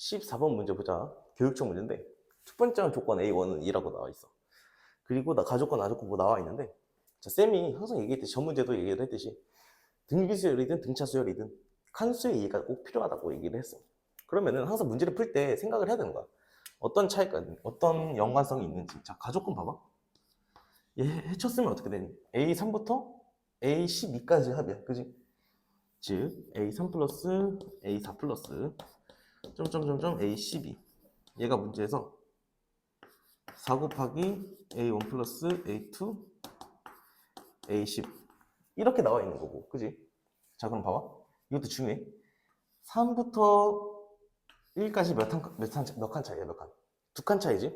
14번 문제 보자. 교육청 문제인데 첫 번째 조건 A1은 2라고 나와 있어. 그리고 나 가족권, 나족권 뭐 나와 있는데 자, 쌤이 항상 얘기했듯이 전 문제도 얘기를 했듯이 등비 수열이든 등차 수열이든 칸수의 이해가 꼭 필요하다고 얘기를 했어. 그러면은 항상 문제를 풀 때 생각을 해야 되는 거야. 어떤 차이가, 어떤 연관성이 있는지. 자, 가족권 봐봐. 얘 해쳤으면 어떻게 되니? A3부터 A12까지 합이야. 그지? 즉, A3 플러스 A4 플러스 점점점점 A12. 얘가 문제에서 4 곱하기 A1 플러스 A2 A10 이렇게 나와 있는 거고 그지? 자 그럼 봐봐 이것도 중요해 3부터 1까지 몇 칸, 몇 칸, 몇 칸 차이야 몇 칸? 두 칸 차이지?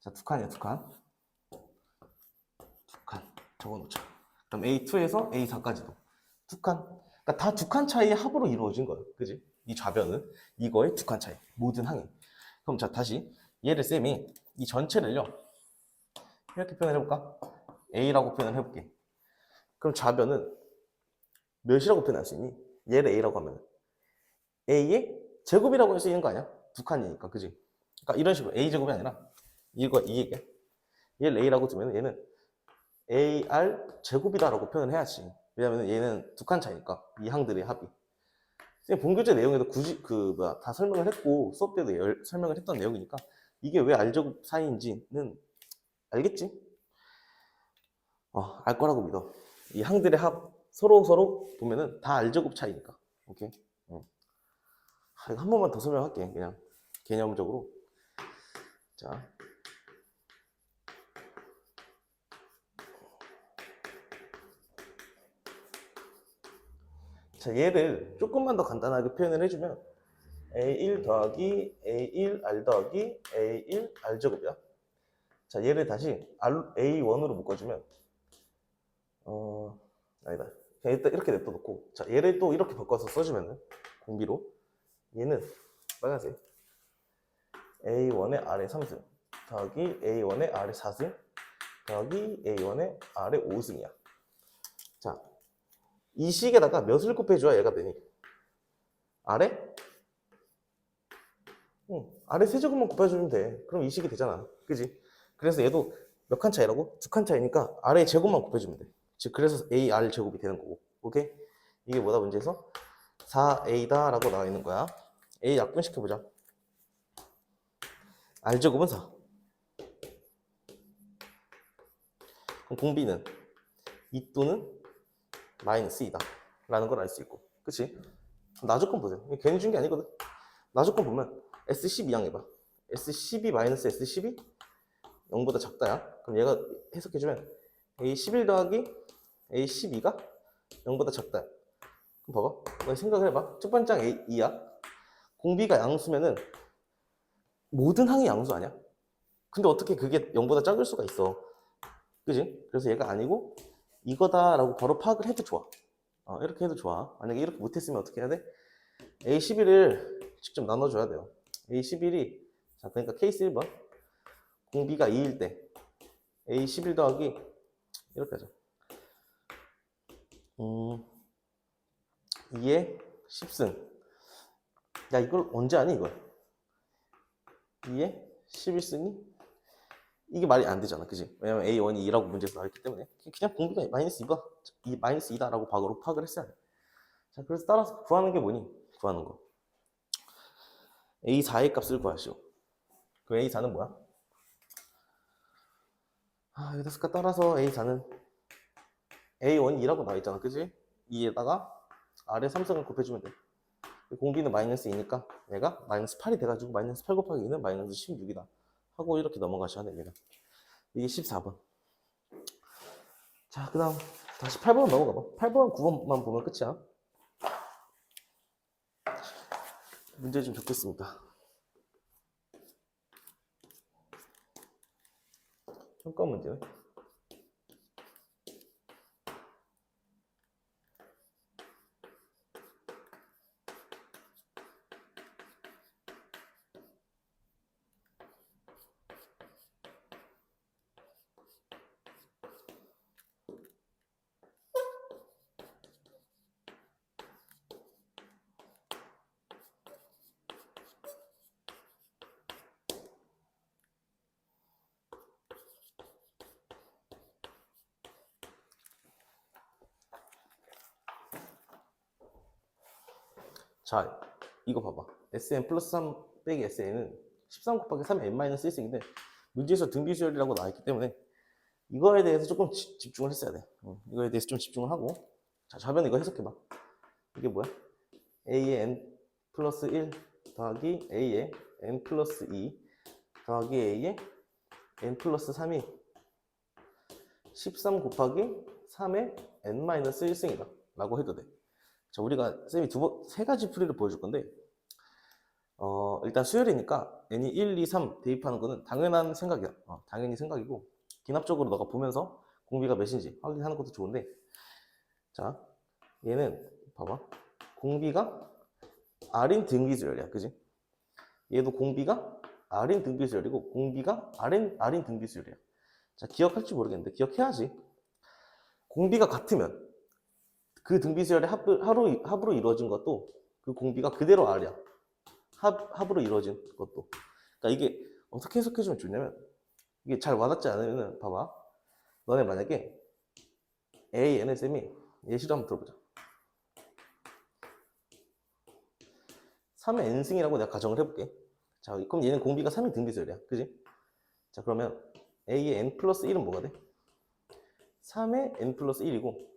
자 두 칸이야 두칸두 칸 적어놓자 그럼 A2에서 A4까지도 두칸 그러니까 다 두 칸 차이의 합으로 이루어진 거야 그지? 이 좌변은 이거의 두 칸 차이 모든 항이 그럼 자 다시 얘를 쌤이 이 전체를요 이렇게 표현해 볼까? A라고 표현을 해볼게 그럼 좌변은 몇이라고 표현할 수 있니? 얘를 A라고 하면 A의 제곱이라고 할 수 있는 거 아니야? 두 칸이니까 그지? 그러니까 이런 식으로 A 제곱이 아니라 이거 이 얘기야 얘를 A라고 두면 얘는 AR 제곱이다라고 표현을 해야지 왜냐면 얘는 두 칸 차이니까 이 항들의 합이 쌤 본교재 내용에도 굳이 그 뭐야 다 설명을 했고 수업 때도 열- 설명을 했던 내용이니까 이게 왜 R제곱 사이인지는 알겠지? 어, 알 거라고 믿어. 이 항들의 합 서로 서로 보면은 다 R제곱 차이니까. 오케이. 응. 아, 한 번만 더 설명할게. 그냥 개념적으로. 자. 자, 얘를 조금만 더 간단하게 표현을 해주면 A1 더하기 A1 R 더하기 A1 R 제곱이야. 자, 얘를 다시 R, A1으로 묶어주면 어, 아니다. 그냥 일단 이렇게 냅둬 놓고 자, 얘를 또 이렇게 바꿔서 써주면은 공비로 얘는 빨간색 A1의 R의 3승 더하기 A1의 R의 4승 더하기 A1의 R의 5승이야. 자, 이 식에다가 몇을 곱해줘야 얘가 되니? 아래? 응, 아래 세제곱만 곱해주면 돼. 그럼 이 식이 되잖아. 그지? 그래서 얘도 몇 칸 차이라고? 두 칸 차이니까 아래 제곱만 곱해주면 돼. 즉, 그래서 AR 제곱이 되는 거고. 오케이? 이게 뭐다 문제에서? 4A다 라고 나와 있는 거야. A 약분시켜보자. R 제곱은 4. 그럼 공비는 2 또는 마이너스 2다. 라는 걸 알 수 있고. 그치? 나조건 보세요. 괜히 준 게 아니거든. 나조건 보면 S12 해봐. S12 마이너스 S12 0보다 작다야. 그럼 얘가 해석해주면 A11 더하기 A12가 0보다 작다 그럼 봐봐. 너 생각을 해봐. 첫 번째 항 A, 2야. 공비가 양수면은 모든 항이 양수 아니야? 근데 어떻게 그게 0보다 작을 수가 있어? 그지? 그래서 얘가 아니고 이거다라고 바로 파악을 해도 좋아. 어, 이렇게 해도 좋아. 만약에 이렇게 못했으면 어떻게 해야 돼? A11을 직접 나눠줘야 돼요. A11이, 자, 그러니까 케이스 1번. 공비가 2일 때, A11 더하기, 이렇게 하자. 음, 2에 10승. 야, 이걸 언제 하니, 이걸? 2에 11승이? 이게 말이 안 되잖아, 그지? 왜냐면 A1이 2라고 문제에서 나왔기 때문에 그냥 공비가 마이너스 2가 이 마이너스 2다라고 바로 파악을 했어야 돼. 자, 그래서 따라서 구하는 게 뭐니? 구하는 거. A4의 값을 구하시오. 그 A4는 뭐야? 아, 여기다 따라서 A4는 A1이 2라고 나와 있잖아, 그지? 2에다가 아래 삼성을 곱해주면 돼. 공비는 마이너스 2니까 얘가 마이너스 8이 돼가지고 마이너스 8 곱하기 2는 마이너스 16이다. 하고 이렇게 넘어가셔야 됩니다. 이게 14번. 자, 그 다음 다시 8번 넘어가 봐. 8번, 9번만 보면 끝이야. 문제 좀 적겠습니다. 평가 문제네. 자, 이거 봐봐. SN 플러스 3 빼기 SN은 13 곱하기 3 N 마이너스 1승인데 문제에서 등비수열이라고 나와있기 때문에 이거에 대해서 조금 지- 집중을 했어야 돼. 어, 이거에 대해서 좀 집중을 하고 자, 좌변 이거 해석해봐. 이게 뭐야? A의 N 플러스 1 더하기 A의 N 플러스 2 더하기 A의 N 플러스 3이 13 곱하기 3의 N 마이너스 1승이다. 라고 해도 돼. 자, 우리가 쌤이 두 번, 세 가지 풀이를 보여줄 건데, 어, 일단 수열이니까 n이 1, 2, 3 대입하는 거는 당연한 생각이야. 어, 당연히 생각이고, 기납적으로 너가 보면서 공비가 몇인지 확인하는 것도 좋은데, 자, 얘는, 봐봐. 공비가 R인 등비수열이야. 그지? 얘도 공비가 R인 등비수열이고, 공비가 R인, R인 등비수열이야. 자, 기억할지 모르겠는데, 기억해야지. 공비가 같으면, 그 등비수열의 합, 합으로, 합으로 이루어진 것도 그 공비가 그대로 R이야. 합, 합으로 이루어진 것도. 그러니까 이게 어떻게 해석해주면 좋냐면 이게 잘 와닿지 않으면은 봐봐. 너네 만약에 A, N, S, M이 예시로 한번 들어보자. 3의 N승이라고 내가 가정을 해볼게. 자, 그럼 얘는 공비가 3의 등비수열이야. 그지? 자, 그러면 A의 N 플러스 1은 뭐가 돼? 3의 N 플러스 1이고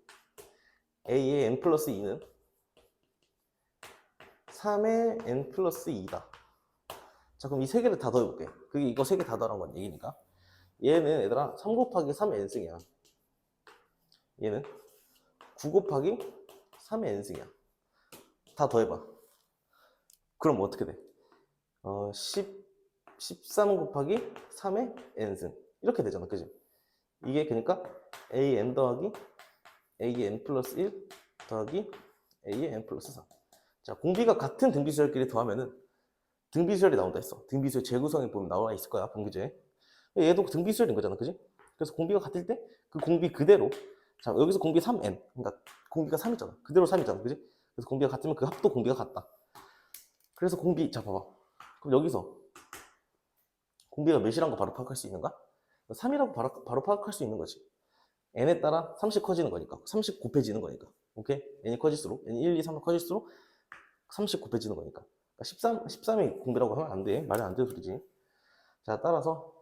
A의 N 플러스 2는 3의 N 플러스 2다. 자, 그럼 이 세 개를 다 더해볼게. 그게 이거 세 개 다 더한 건 얘기니까. 얘는 얘들아 3 곱하기 3의 N승이야. 얘는 9 곱하기 3의 N승이야. 다 더해봐. 그럼 어떻게 돼? 어, 10, 13 곱하기 3의 N승. 이렇게 되잖아. 그지? 이게 그러니까 A N 더하기 A의 N 플러스 1 더하기 A의 N 플러스 3. 자, 공비가 같은 등비수열끼리 더하면은 등비수열이 나온다 했어. 등비수열 재구성에 보면 나와 있을 거야, 분기제에. 얘도 등비수열인 거잖아, 그지? 그래서 공비가 같을 때 그 공비 그대로 자, 여기서 공비 3n. 그러니까 공비가 3이잖아. 그대로 3이잖아, 그지? 그래서 공비가 같으면 그 합도 공비가 같다. 그래서 공비, 자, 봐봐. 그럼 여기서 공비가 몇이란 거 바로 파악할 수 있는가? 3이라고 바로, 바로 파악할 수 있는 거지. N에 따라 30 커지는 거니까. 30 곱해지는 거니까. 오케이? n이 커질수록, n이 1, 2, 3 커질수록 30 곱해지는 거니까. 그러니까 13, 13이 공비라고 하면 안 돼. 말이 안 되는 소리지. 자, 따라서,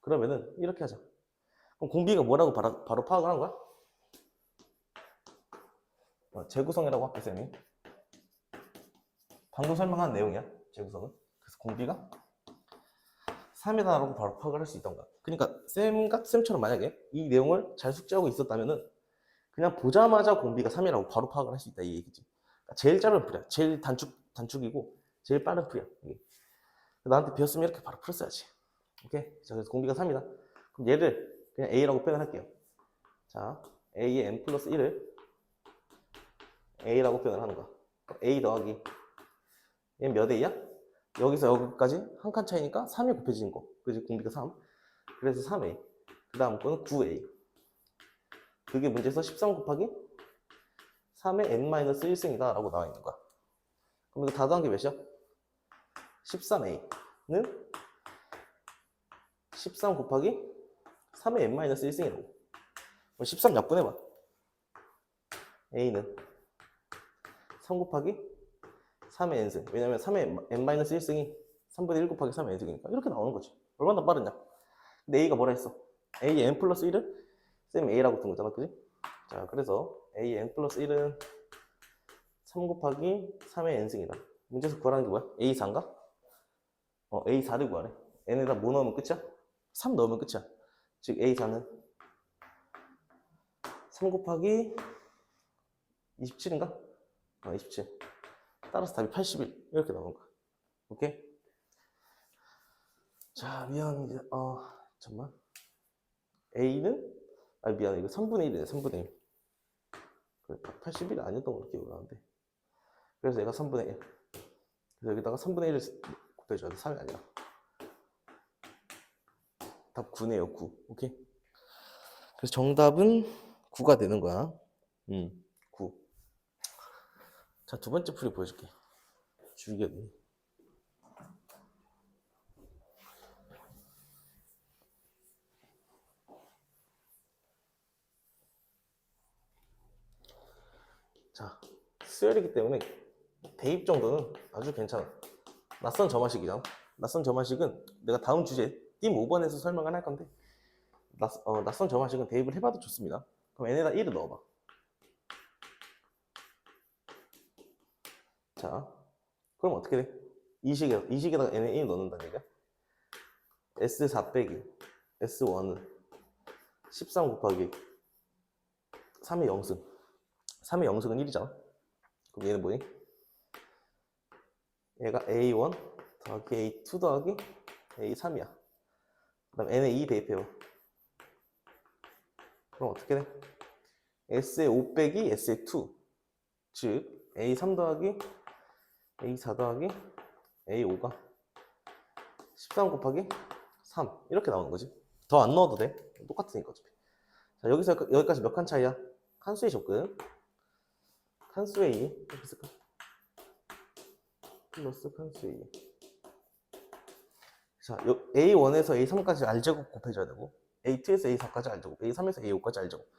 그러면은, 이렇게 하자. 그럼 공비가 뭐라고 바로, 바로 파악을 한 거야? 어, 재구성이라고 할게, 쌤이. 방금 설명한 내용이야, 재구성은. 그래서 공비가 3이다라고 바로 파악을 할 수 있던 거야. 그러니까 쌤과 쌤처럼 만약에 이 내용을 잘 숙지하고 있었다면은 그냥 보자마자 공비가 3이라고 바로 파악을 할 수 있다 이 얘기지. 그러니까 제일 짧은 풀이야. 제일 단축 단축이고 제일 빠른 풀이야. 이게. 나한테 배웠으면 이렇게 바로 풀었어야지. 오케이. 자 그래서 공비가 3이다. 그럼 얘를 그냥 A라고 표현할게요. 자 A의 n 플러스 1을 A라고 표현을 하는 거야. A 더하기 얘는 몇 A야? 여기서 여기까지 한 칸 차이니까 3이 곱해지는 거. 그지? 공비가 3. 그래서 3A. 그 다음 거는 9A. 그게 문제에서 13 곱하기 3의 n-1승이다 라고 나와 있는 거야. 그럼 이거 다 더한 게 몇이야? 13A는 13 곱하기 3의 n-1승이라고. 13 약분해봐. A는 3 곱하기 3의 n승. 왜냐면 3의 n-1승이 3분의 1 곱하기 3의 n승이니까 이렇게 나오는 거지. 얼마나 빠르냐. 근데 A가 뭐라 했어? A n 플러스 1을 쌤 A라고 둔 거잖아. 그지? 자, 그래서 A n 플러스 1은 3 곱하기 3의 n승이다. 문제에서 구하라는 게 뭐야? A4인가? 어, A4를 구하래. n에다 뭐 넣으면 끝이야? 3 넣으면 끝이야. 즉 A4는 3 곱하기 27인가? 어, 27. 따라서 답이 81 이렇게 나오는 거야. 오케이? 자, 미안 이제 어 잠만. A는 아 미안 이거 3분의 1이네 3분의 1. 그래 81이 아니었던 걸로 기억을 하는데. 그래서 얘가 3분의 1. 그래서 여기다가 3분의 1을 곱해줘야 돼 3이 아니라. 답 9네요 9. 오케이. 그래서 정답은 9가 되는 거야. 음 9. 자, 두 번째 풀이 보여줄게. 줄기였니? 자, 수열이기 때문에 대입 정도는 아주 괜찮아. 낯선 점화식이잖아. 낯선 점화식은 내가 다음 주제 띠 5번에서 설명을 할 건데 낯, 어, 낯선 점화식은 대입을 해봐도 좋습니다. 그럼 n에다 1을 넣어봐. 자, 그럼 어떻게 돼? 이 식에, 이 식에다가 n에 1 넣는다는 얘기야? S4 빼기 S1은 13 곱하기 3의 0승 3의 0승은 1이잖아 그럼 얘는 뭐니? 얘가 A1 더하기 A2 더하기 A3이야. 그 다음 n에 2 대입해봐 그럼 어떻게 돼? S의 5 빼기 S의 2 즉 A3 더하기 A4 더하기 A5가 13 곱하기 3 이렇게 나오는 거지. 더 안 넣어도 돼. 똑같으니까 어차피. 자 여기서 여기- 여기까지 몇 칸 차이야? 칸수의 접근 칸수의 2 이렇게 쓸까? 플러스 칸수의 2 자, 요 A1에서 A3까지 R제곱 곱해줘야 되고 A2에서 A4까지 R제곱 A3에서 A5까지 R제곱.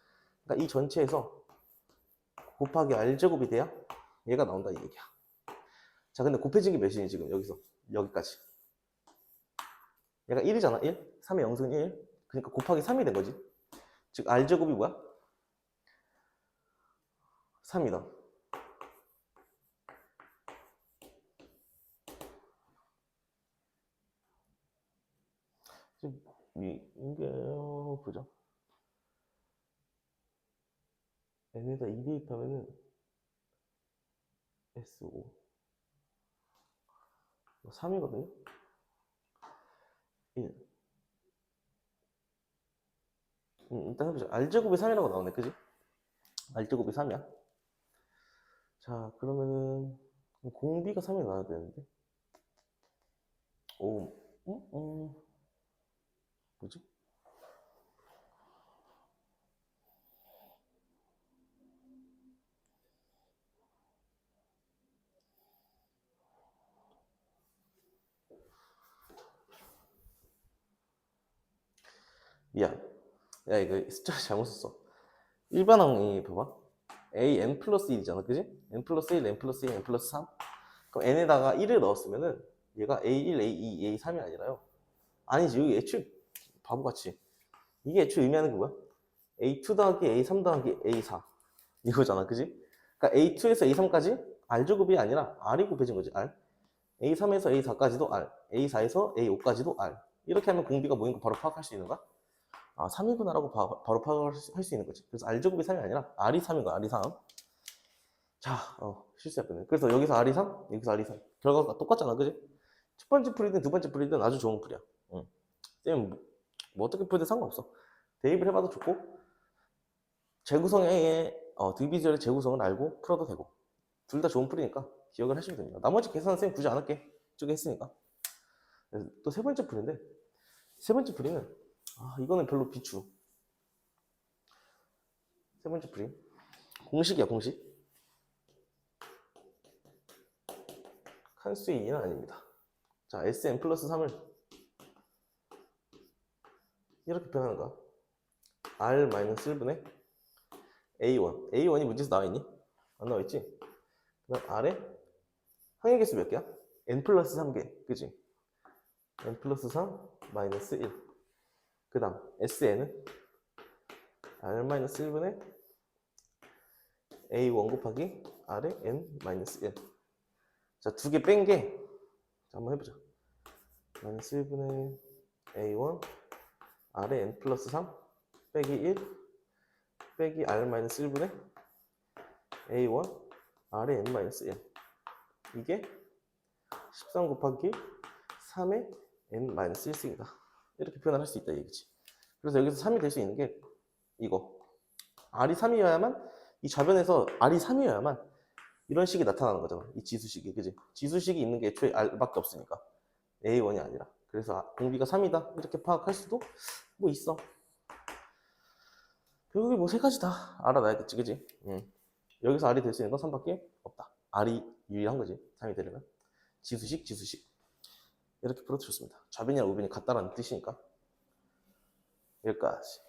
그러니까 이 전체에서 곱하기 R제곱이 돼야 얘가 나온다 이 얘기야. 자 근데 곱해진 게 몇이니 지금 여기서? 여기까지. 얘가 1이잖아 1 3의 0승은 1 그러니까 곱하기 3이 된 거지. 즉 R제곱이 뭐야? 3이다 지금 이, 이게 어, 보자 n에다 2 대 입하면은 S5 3이거든요? 1 음, 일단 해보자. R제곱이 3이라고 나오네. 그지? R제곱이 3이야. 자 그러면은 공비가 3이 나와야 되는데. 오 음, 음. 뭐지? 미안. 야, 이거 숫자 잘못 썼어. 일반항이 봐봐. a n 플러스 1이잖아. 그지? n 플러스 1, n 플러스 2, n 플러스 3. 그럼 n에다가 1을 넣었으면은 얘가 a1, a2, a3이 아니라요. 아니지. 여기 애초에 바보같이. 이게 애초에 의미하는 게 뭐야? a2 더하기 a3 더하기 a4. 이거잖아. 그지? 그러니까 a2에서 a3까지 r제곱이 아니라 r이 곱해진 거지. r. a3에서 a4까지도 r. a4에서 a5까지도 r. 이렇게 하면 공비가 뭐인 거 바로 파악할 수 있는 거야? 아, 3이구나라고 바, 바로 파악을 할수 있는 거지. 그래서 R제곱이 3이 아니라 R이 3인 거야, R이 3. 자, 어, 실수했거든. 그래서 여기서 R이 3, 여기서 R이 3. 결과가 똑같잖아, 그지? 첫 번째 풀이든 두 번째 풀이든 아주 좋은 풀이야. 응. 쌤, 뭐, 뭐 어떻게 풀든 상관없어. 대입을 해봐도 좋고, 재구성의, 어, 디비전의 재구성을 알고 풀어도 되고, 둘 다 좋은 풀이니까 기억을 하시면 됩니다. 나머지 계산은 쌤 굳이 안 할게. 저기 했으니까. 또 세 번째 풀인데, 세 번째 풀이는 아, 이거는 별로 비추. 세 번째 풀이. 공식이야, 공식. 칸수의 2는 아닙니다. 자, Sn 플러스 3을 이렇게 표현하는 거야. R 마이너스 1분의 A1. A1이 문제에서 나와있니? 안 나와있지? 그 다음 R에 항의 개수 몇 개야? N 플러스 3개. 그지? N 플러스 3 마이너스 1. 그 다음 SN은 R-1분의 A1 곱하기 R의 N-1 자, 두 개 뺀 게 자, 한번 해보자 마이너스 1분의 A1 R의 N 플러스 3 빼기 1 빼기 R-1분의 A1 R의 N-1 이게 13 곱하기 3의 N-1승이다 이렇게 표현을 할 수 있다 얘기지. 그래서 여기서 3이 될 수 있는 게 이거. R이 3이어야만 이 좌변에서 R이 3이어야만 이런 식이 나타나는 거잖아. 이 지수식이. 그지? 지수식이 있는 게 애초에 R밖에 없으니까. A1이 아니라. 그래서 아, 공비가 3이다. 이렇게 파악할 수도 뭐 있어. 결국에 뭐 세 가지 다 알아놔야겠지. 그지? 응. 여기서 R이 될 수 있는 건 3밖에 없다. R이 유일한 거지. 3이 되려면. 지수식, 지수식. 이렇게 풀어주셨습니다. 좌변이랑 우변이 같다라는 뜻이니까 여기까지.